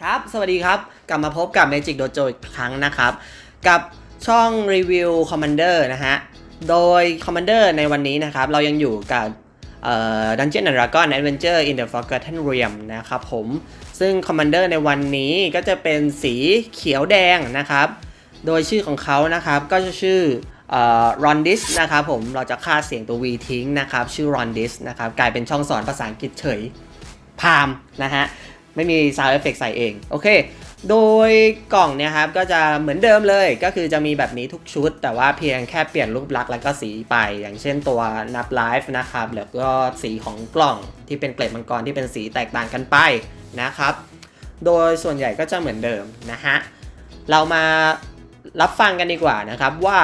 ครับ สวัสดีครับ กลับมาพบกับ Magic Dojo อีกครั้งนะครับ กับช่องรีวิว Commander นะฮะ โดย Commander ในวันนี้นะครับ เรายังอยู่กับเอ่อ Dungeon and Dragon Adventure in the Forgotten Realm นะครับผม ซึ่ง Commander ในวันนี้ก็จะเป็นสีเขียวแดงนะครับ โดยชื่อของเขานะครับ ก็จะชื่อรอนดิสนะครับผม เราจะค่าเสียงตัว V ทิ้งนะครับ ชื่อ Rondis นะครับ กลายเป็นช่องสอนภาษาอังกฤษเฉยพามนะฮะ ไม่มี sound effect ใส่เอง โอเค โดยกล่องเนี่ยครับก็จะเหมือนเดิมเลยก็คือจะมีแบบนี้ทุกชุด แต่ว่าเพียงแค่เปลี่ยนรูปลักษณ์แล้วก็สีไป อย่างเช่นตัวนับไลฟ์นะครับแล้วก็สีของกล่องที่เป็นเกล็ดมังกรที่เป็นสีแตกต่างกันไปนะครับ โดยส่วนใหญ่ก็จะเหมือนเดิมนะฮะเรามารับฟังกันดีกว่านะครับว่า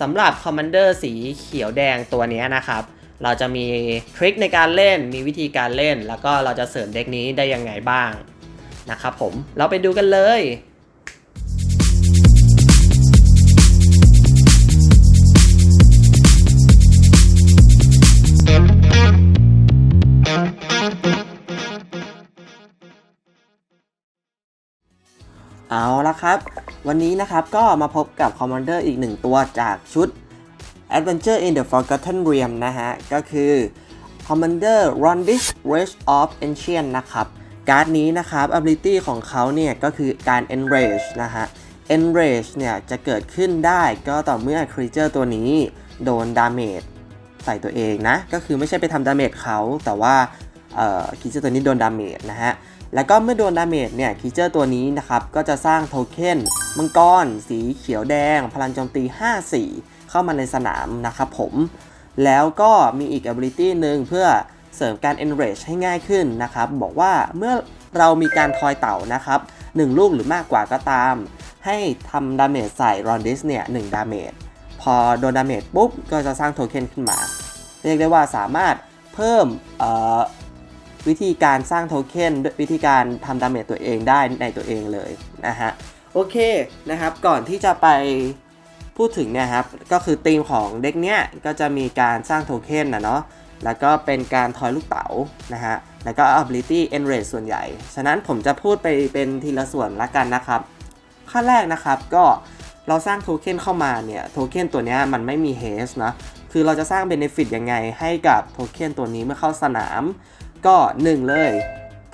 สำหรับคอมมานเดอร์สีเขียวแดงตัวนี้นะครับ เราจะมีทริคในการเล่น มีวิธีการเล่น แล้วก็เราจะเสริมเด็กนี้ได้ยังไงบ้างนะครับผม เราไปดูกันเลย เอาละครับ วันนี้นะครับก็มาพบกับคอมมานเดอร์อีกหนึ่งตัวจากชุด Adventure in the Forgotten Realm นะฮะ ก็คือ Commander Rondis Rage of Ancient นะครับ การ์ดนี้นะครับ ability ของเขาเนี่ย ก็คือการ Enrage นะฮะ Enrage เนี่ย จะเกิดขึ้นได้ก็ต่อเมื่อ Creature ตัวนี้ โดน Damage ใส่ตัวเองนะ ก็คือไม่ใช่ไปทำ Damage เขา แต่ว่าเอ่อ Creature ตัวนี้โดน Damage นะฮะ แล้วก็เมื่อโดนดาเมจเนี่ยคีเจอร์ตัวนี้นะครับ ก็จะสร้างโทเค็นมังกร สีเขียวแดง พลังโจมตี 5-4 เข้ามาในสนามนะครับผม แล้วก็มีอีก ability หนึ่งเพื่อเสริมการ enrage ให้ง่ายขึ้นนะครับ บอกว่าเมื่อเรามีการทอยเต่านะครับ 1 ลูกหรือมากกว่าก็ตาม ให้ทำดาเมจใส่รอนดิสเนี่ย1ดาเมจพอโดนดาเมจปุ๊บ ก็จะสร้างโทเค็นขึ้นมา เรียกได้ว่าสามารถเพิ่มวิธีการสร้างโทเค็นวิธีการทำดาเมจตัวเองได้ในตัวเองเลยนะฮะ โอเคนะครับ ก่อนที่จะไป พูดถึงเนี่ยครับก็คือธีมของเด็กเนี้ยก็จะมีการสร้างโทเค็นนะเนาะแล้วก็เป็นการทอยลูกเต๋านะฮะแล้วก็ ability enrage ส่วนใหญ่ ฉะนั้นผมจะพูดไปเป็นทีละส่วนละกันนะครับขั้นแรกนะครับก็เราสร้างโทเค็นเข้ามาเนี่ยโทเค็นตัวเนี้ยมันไม่มีเฮสนะคือเราจะสร้างเบนฟิตยังไงให้กับโทเค็นตัวนี้เมื่อเข้าสนาม ก็ 1 เลย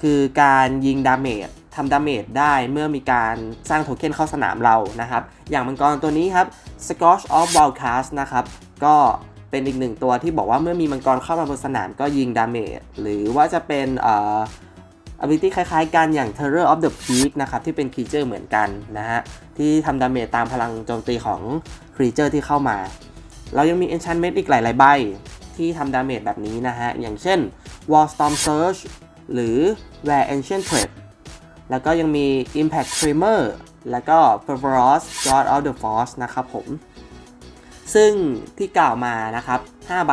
คือการยิงดาเมจ ทำดาเมจได้เมื่อมีการสร้างโทเค็นเข้าสนามเรานะครับ อย่างมังกรตัวนี้ครับ Scorch of Wildcast นะครับก็เป็นอีกหนึ่งตัวที่บอกว่าเมื่อมีมังกรเข้ามาบนสนามก็ยิงดาเมจหรือว่าจะเป็นเอ่อ ability คล้ายๆกันอย่าง Terror of the Peak นะครับที่เป็นครีเจอร์เหมือนกันนะฮะที่ทำดาเมจตามพลังโจมตีของครีเจอร์ที่เข้ามา เรายังมี enchantment อีกหลายๆใบที่ทำดาเมจแบบนี้นะฮะ อย่างเช่น Wallstorm Surge หรือ Rare Ancient Threat แล้วก็ยังมี Impact Tremor แล้วก็ Perforos God of the Force นะครับผม ซึ่งที่กล่าวมานะครับ 5 ใบ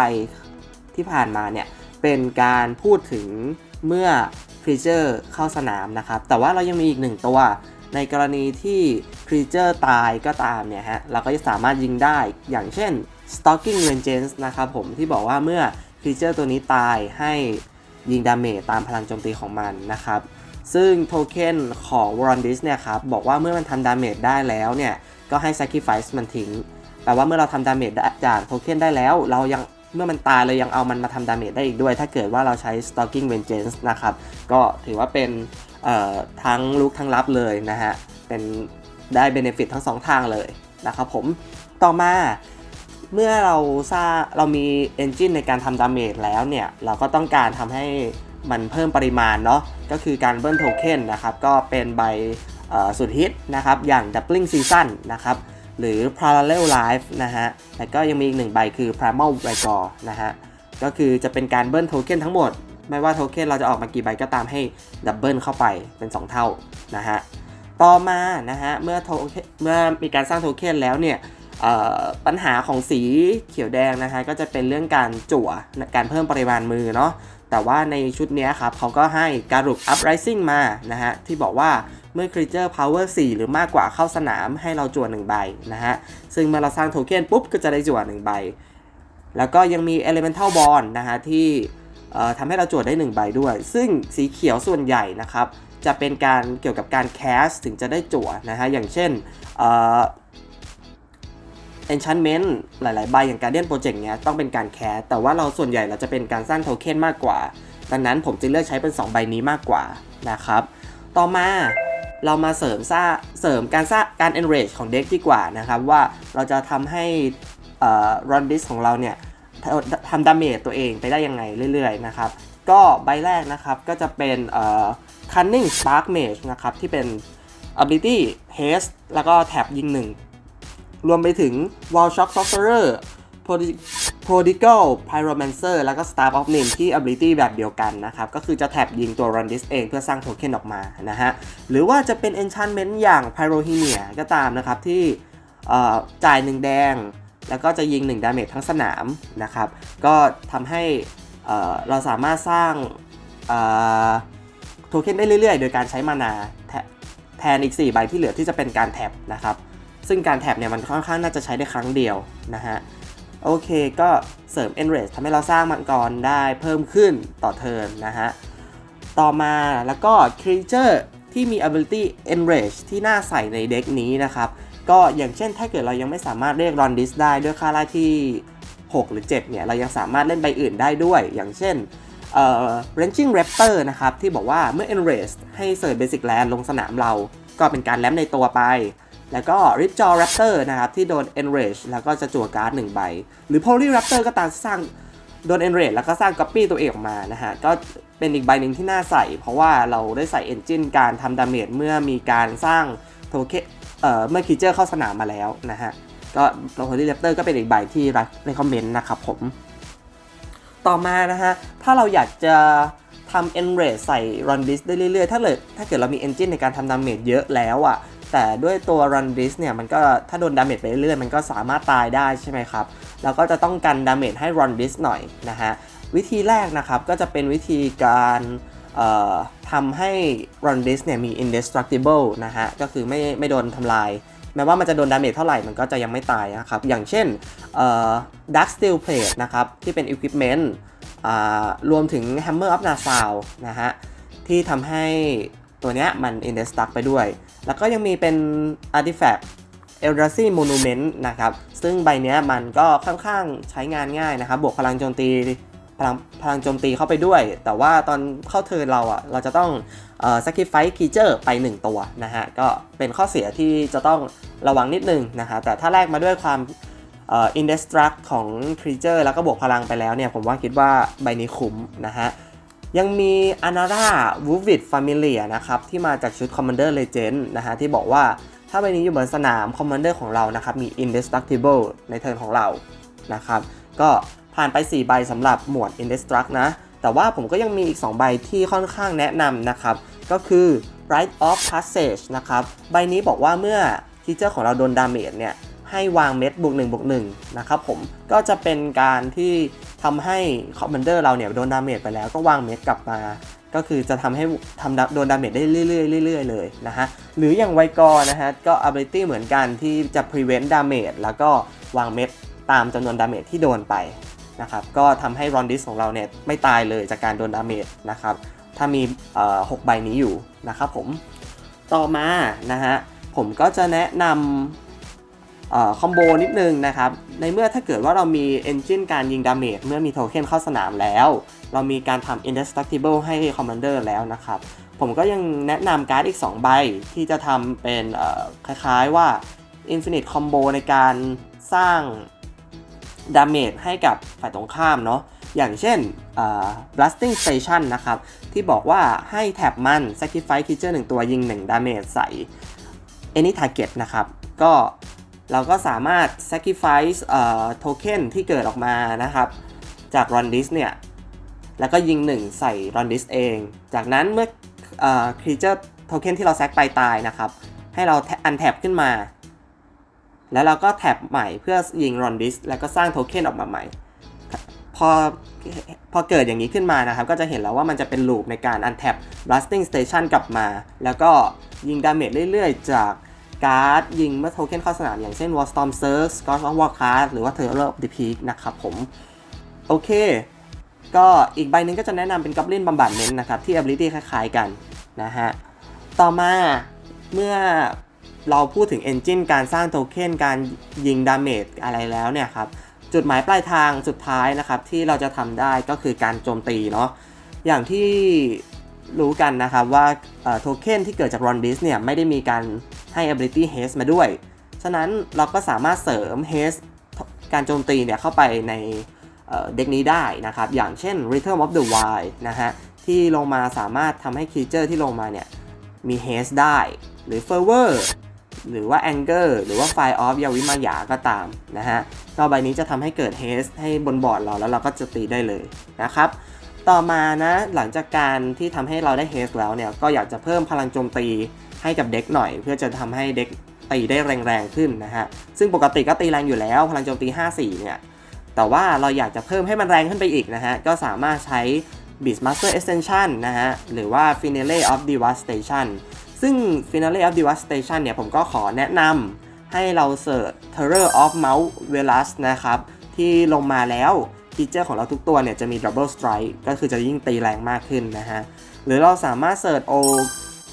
ที่ผ่านมาเนี่ย เป็นการพูดถึงเมื่อ Creature เข้าสนามนะครับ แต่ว่าเรายังมีอีกหนึ่งตัว ในกรณีที่ Creature ตายก็ตามเนี่ยฮะ เราก็จะสามารถยิงได้ อย่างเช่น Stalking Vengeance นะครับผม ที่บอกว่าเมื่อ Creature ตัวนี้ตายให้ยิงดาเมจตามพลังโจมตีของมันนะครับ ซึ่งโทเค็นของ w a r o n d i s เนี่ยครับบอกว่าเมื่อมันทำดาเมจได้แล้วเนี่ยก็ให้ Sacrifice มันทิ้งแปลว่าเมื่อเราทำดาเมจจากโทเค็นได้แล้ว เรายังเมื่อมันตายเรายังเอามันมาทำดาเมจได้อีกด้วย ถ้าเกิดว่าเราใช้ Stalking Vengeance นะครับก็ถือว่าเป็นทั้งลุกทั้งรับเลยนะฮะเป็นได้เบเนฟิตทั้งสองทางเลยนะครับผมต่อมาเมื่อเราสร้างเรามี Engine ในการทำดาเมจแล้วเนี่ย เราก็ต้องการทำให้ มันเพิ่มปริมาณเนาะก็คือการเบิ้ลโทเค็นนะครับก็เป็นใบสุดฮิตนะครับอย่าง Doubling Season นะครับหรือ Parallel Life นะฮะแล้วก็ยังมีอีกหนึ่งใบคือ Primal Rigor นะฮะก็คือจะเป็นการเบิ้ลโทเค็นทั้งหมด ไม่ว่าโทเค็นเราจะออกมากี่ใบก็ตามให้ดับเบิลเข้าไปเป็น 2 เท่านะฮะต่อมานะฮะเมื่อโทเค็นเมื่อมีการสร้างโทเค็นแล้วเนี่ย ปัญหาของสีเขียวแดงนะฮะก็จะเป็นเรื่องการจั่วการเพิ่มปริมาณมือเนาะแต่ว่าในชุดนี้ครับเขาก็ให้การุก uprising มานะฮะที่บอกว่าเมื่อ creature power 4หรือมากกว่าเข้าสนามให้เราจั่ว1ใบนะฮะซึ่งเมื่อเราสร้างโทเค็นปุ๊บก็จะได้จั่ว1ใบ แล้วก็ยังมี elemental bond นะฮะที่ทำให้เราจั่วได้ 1 ใบด้วย ซึ่งสีเขียวส่วนใหญ่นะครับจะเป็นการเกี่ยวกับการแคสถึงจะได้จั่วนะฮะอย่างเช่น enchantment หลาย ๆ ใบอย่าง Guardian Project เนี้ยต้องเป็นการแคสแต่ว่าเราส่วนใหญ่เราจะเป็นการสร้างโทเค็นมากกว่า ดังนั้นผมจึงเลือกใช้เป็น 2 ใบนี้มากกว่านะครับ ต่อมาเรามาเสริมสร้างเสริมการสร้างการ enrage ของเด็กดีกว่านะครับ ว่าเราจะทำให้เอ่อ run dis ของเราเนี่ยทำดาเมจตัวเองไปได้ยังไงเรื่อย ๆ นะครับ ก็ใบแรกนะครับก็จะเป็น cunning spark mage นะครับที่เป็น ability haste แล้วก็แท็บยิงหนึ่ง รวมไปถึง Wall Shock Sorcerer Prodigal Pyromancer แล้วก็ Staff of Nim ที่ ability แบบเดียวกันนะครับ ก็คือจะแท็บยิงตัว Rundis เองเพื่อสร้างโทเค็นออกมานะฮะ หรือว่าจะเป็น Enchantment อย่าง Pyrohemia ก็ตามนะครับ ที่เอ่อจ่าย1แดง แล้วก็จะยิง1ดาเมจทั้งสนามนะครับ ก็ทำให้เราสามารถสร้างโทเค็นได้เรื่อยๆ โดยการใช้มานาแทแทนอีก 4 ใบที่เหลือที่จะเป็นการแท็บนะครับ ซึ่งการแท็บเนี่ยมันค่อนข้างน่าจะใช้ได้ครั้งเดียวนะฮะ โอเคก็เสริม enrage ทำให้เราสร้างมังกรได้เพิ่มขึ้นต่อเทิร์นนะฮะ ต่อมาแล้วก็ creature ที่มี ability enrage ที่น่าใส่ในเด็กนี้นะครับ ก็อย่างเช่นถ้าเกิดเรายังไม่สามารถเรียก run dis ได้ด้วยค่าไล่ที่ 6 หรือ 7 เนี่ย เรายังสามารถเล่นใบอื่นได้ด้วย อย่างเช่นเอ่อ wrenching raptor นะครับ ที่บอกว่าเมื่อ enrage ให้เสิร์ช basic land ลงสนามเรา ก็เป็นการแลมในตัวไป แล้วก็ Ripjaw Raptor นะครับที่โดน Enrage แล้วก็จะจั่วการ์ดหนึ่งใบ หรือ Poly Raptor ก็ตามสร้างโดน Enrage แล้วก็สร้าง Copy ตัวเองออกมานะฮะ ก็เป็นอีกใบหนึ่งที่น่าใส่ เพราะว่าเราได้ใส่ Engine การทำดาเมจเมื่อมีการสร้างโทเค็นเอ่อเมื่อคีเจอร์เข้าสนามมาแล้วนะฮะ ก็โ Poly Raptor ก็เป็นอีกใบที่รักในคอมเมนต์นะครับผม ต่อมานะฮะ ถ้าเราอยากจะทำ enrage ใส่ run dis ได้เรื่อยๆ ถ้าเกิดถ้าเกิดเรามี engine ในการทำดาเมจเยอะแล้วอะ่ะ แต่ด้วยตัว run dis เนี่ยมันก็ถ้าโดนดาเมจไปเรื่อยๆมันก็สามารถตายได้ใช่ไหมครับแล้วก็จะต้องกันดาเมจให้ run dis หน่อยนะฮะวิธีแรกนะครับก็จะเป็นวิธีการทำให้ run dis เนี่ยมี indestructible นะฮะก็คือไม่ไม่โดนทำลาย แม้ว่ามันจะโดนดาเมจเท่าไหร่มันก็จะยังไม่ตายนะครับ อย่างเช่น Dark Steel Plate นะครับที่เป็น Equipment รวมถึง Hammer of Nassau นะฮะที่ทำให้ตัวเนี้ยมัน Indestruct ไปด้วย แล้วก็ยังมีเป็น Artifact Eldrazi Monument นะครับ ซึ่งใบนี้มันก็ค่อนข้างใช้งานง่ายนะครับ บวกพลังโจมตีพลังพลังโจมตีเข้าไปด้วย แต่ว่าตอนเข้าเทิร์นเราอะ่ะ เราจะต้องเอ่อ sacrifice creature ไป 1 ตัวนะฮะ ก็เป็นข้อเสียที่จะต้องระวังนิดนึงนะฮะ แต่ถ้าแลกมาด้วยความเอ่อ indestruct ของ creature แล้วก็บวกพลังไปแล้วเนี่ย ผมว่าคิดว่าใบนี้คุ้มนะฮะ ยังมี Anara w o o v i d Familia นะครับที่มาจากชุด Commander Legend นะฮะที่บอกว่าถ้าใบนี้อยู่บนสนาม Commander ของเรานะครับมี Indestructible ในเทิร์นของเรานะครับก็ผ่านไป 4 ใบสำหรับหมวด Indestruct นะ แต่ว่าผมก็ยังมีอีก 2 ใบที่ค่อนข้างแนะนำนะครับ ก็คือ Rite of Passage นะครับ ใบนี้บอกว่าเมื่อคีเจอร์ของเราโดนดาเมจเนี่ย ให้วางเม็ดบวก1บวก1นะครับผมก็จะเป็นการที่ทำให้คอมมานเดอร์เราเนี่ยโดนดาเมจไปแล้วก็วางเม็ดกลับมา ก็คือจะทำให้ทำโดนดาเมจได้เรื่อยๆเรื่อยๆเลยนะฮะหรืออย่างไวกอนะฮะก็ ability เหมือนกันที่จะ prevent damage แล้วก็วางเม็ดตามจำนวนดาเมจที่โดนไปนะครับก็ทำให้รอนดิสของเราเนี่ยไม่ตายเลยจากการโดนดาเมจนะครับถ้ามีเอ่อหกใบนี้อยู่นะครับผมต่อมานะฮะผมก็จะแนะนำ คอมโบนิดนึงนะครับ ในเมื่อถ้าเกิดว่าเรามี Engine การยิงดาเมจเมื่อมีโทเค็นเข้าสนามแล้ว เรามีการทำ Indestructible ให้ Commander แล้วนะครับ ผมก็ยังแนะนำการ์ดอีก 2 ใบ ที่จะทำเป็นคล้ายๆว่า Infinite Combo ในการสร้างดาเมจให้กับฝ่ายตรงข้ามเนาะอย่างเช่น Blasting Station นะครับ ที่บอกว่าให้แท็บมัน Sacrifice Creature 1 ตัวยิง 1 ดาเมจใส่ Any Target นะครับ ก็ เราก็สามารถ sacrifice เอ่อ token ที่เกิดออกมานะครับ จาก run dis เนี่ย แล้วก็ยิง 1 ใส่ run dis เอง จากนั้นเมื่อเอ่อ creature token ที่เราแซกไปตายนะครับ ให้เรา untap ขึ้นมา แล้วเราก็แท็บใหม่เพื่อยิง run dis แล้วก็สร้างโทเค็นออกมาใหม่ พอพอเกิดอย่างนี้ขึ้นมานะครับ ก็จะเห็นแล้วว่ามันจะเป็นลูปในการ untap blasting station กลับมา แล้วก็ยิงดาเมจเรื่อยๆ จาก การ์ดยิงเมื่อโทเค็นเข้าสนามอย่างเช่น Warstorm Surge Scourge of Warcraft หรือว่า Terror of the Peak นะครับผม โอเค ก็อีกใบหนึ่งก็จะแนะนำเป็น Goblin บำบัดเน้นนะครับ ที่ ability คล้ายๆกันนะฮะ ต่อมาเมื่อเราพูดถึง Engine การสร้างโทเค็นการยิงดาเมจอะไรแล้วเนี่ยครับ จุดหมายปลายทางสุดท้ายนะครับ ที่เราจะทำได้ก็คือการโจมตีเนาะอย่างที่รู้กันนะครับว่าโทเค็นที่เกิดจาก Rondis เนี่ยไม่ได้มีการ ให้ ability haste มาด้วย ฉะนั้นเราก็สามารถเสริม haste การโจมตีเนี่ยเข้าไปในเด็กนี้ได้นะครับ อย่างเช่น Rhythm of the Wild นะฮะ ที่ลงมาสามารถทำให้คีเจอร์ที่ลงมาเนี่ย มี haste ได้ หรือ fervor หรือว่า anger หรือว่า fire off ยาวิมายาก็ตามนะฮะก็ใบนี้จะทำให้เกิด haste ให้บนบอร์ดเราแล้วเราก็จะตีได้เลยนะครับต่อมานะหลังจากการที่ทำให้เราได้ haste แล้วเนี่ยก็อยากจะเพิ่มพลังโจมตี ให้กับเด็กหน่อย เพื่อจะทำให้เด็กตีได้แรงๆขึ้นนะฮะซึ่งปกติก็ตีแรงอยู่แล้ว พลังโจมตี 54 เนี่ยแต่ว่าเราอยากจะเพิ่มให้มันแรงขึ้นไปอีกนะฮะก็สามารถใช้ Beastmaster Extension นะฮะหรือว่า Finale of Devastation ซึ่ง Finale of Devastation เนี่ยผมก็ขอแนะนำให้เราเสิร์ช Terror of Mount Velas นะครับ ที่ลงมาแล้วคีเจอร์ของเราทุกตัวเนี่ยจะมี Double Strike ก็คือจะยิ่งตีแรงมากขึ้นนะฮะ หรือเราสามารถเสิร์ช O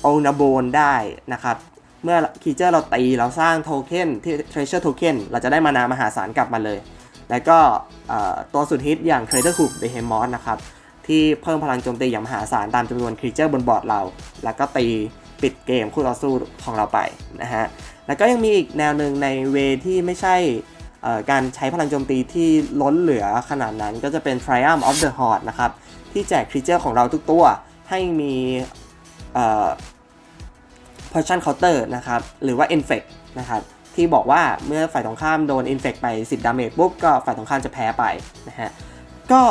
o n a b o n ได้นะครับ เมื่อคีเจอร์เราตีเราสร้างโทเค็นที่ Treasure Token เราจะได้มานามหาศาลกลับมาเลย แล้วก็ตัวสุดฮิตอย่าง Trader Hook Behemoth นะครับที่เพิ่มพลังโจมตีอย่างมหาศาลตามจำนวนครีเจอร์บนบอร์ดเรา แล้วก็ตีปิดเกมคู่ต่อสู้ของเราไปนะฮะ แล้วก็ยังมีอีกแนวหนึ่งในเวที่ไม่ใช่การใช้พลังโจมตีที่ล้นเหลือขนาดนั้นก็จะเป็น Triumph of the Horde นะครับ ที่แจกครีเจอร์ของเราทุกตัวให้มี Potion Counter นะครับ หรือว่า Infect นะครับ ที่บอกว่าเมื่อฝ่ายตรงข้ามโดน Infect ไป 10 ดาเมจปุ๊บ ก็ฝ่ายตรงข้ามจะแพ้ไปนะฮะ ก็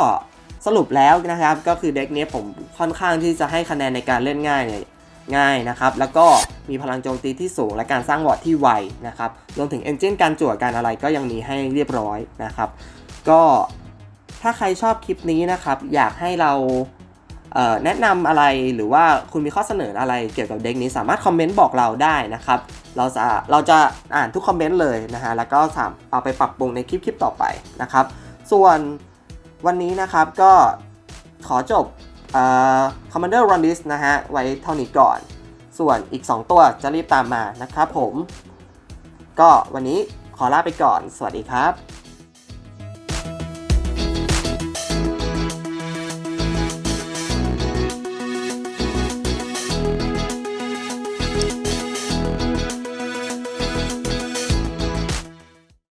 สรุปแล้วนะครับ ก็คือเด็กนี้ผมค่อนข้างที่จะให้คะแนนในการเล่นง่ายเนี่ยง่ายนะครับ แล้วก็มีพลังโจมตีที่สูงและการสร้างวอร์ดที่ไวนะครับ รวมถึง Engine การจั่วการอะไรก็ยังมีให้เรียบร้อยนะครับ ก็ถ้าใครชอบคลิปนี้นะครับ อยากให้เรา แนะนำอะไรหรือว่าคุณมีข้อเสนออะไรเกี่ยวกับเด็กนี้สามารถคอมเมนต์บอกเราได้นะครับ เราจะเราจะอ่านทุกคอมเมนต์เลยนะฮะแล้วก็สามเอาไปปรับปรุงในคลิปคลิปต่อไปนะครับ ส่วนวันนี้นะครับก็ขอจบ Commander Run List นะฮะไว้เท่านี้ก่อน ส่วนอีก 2 ตัวจะรีบตามมานะครับผม ก็วันนี้ขอลาไปก่อน สวัสดีครับ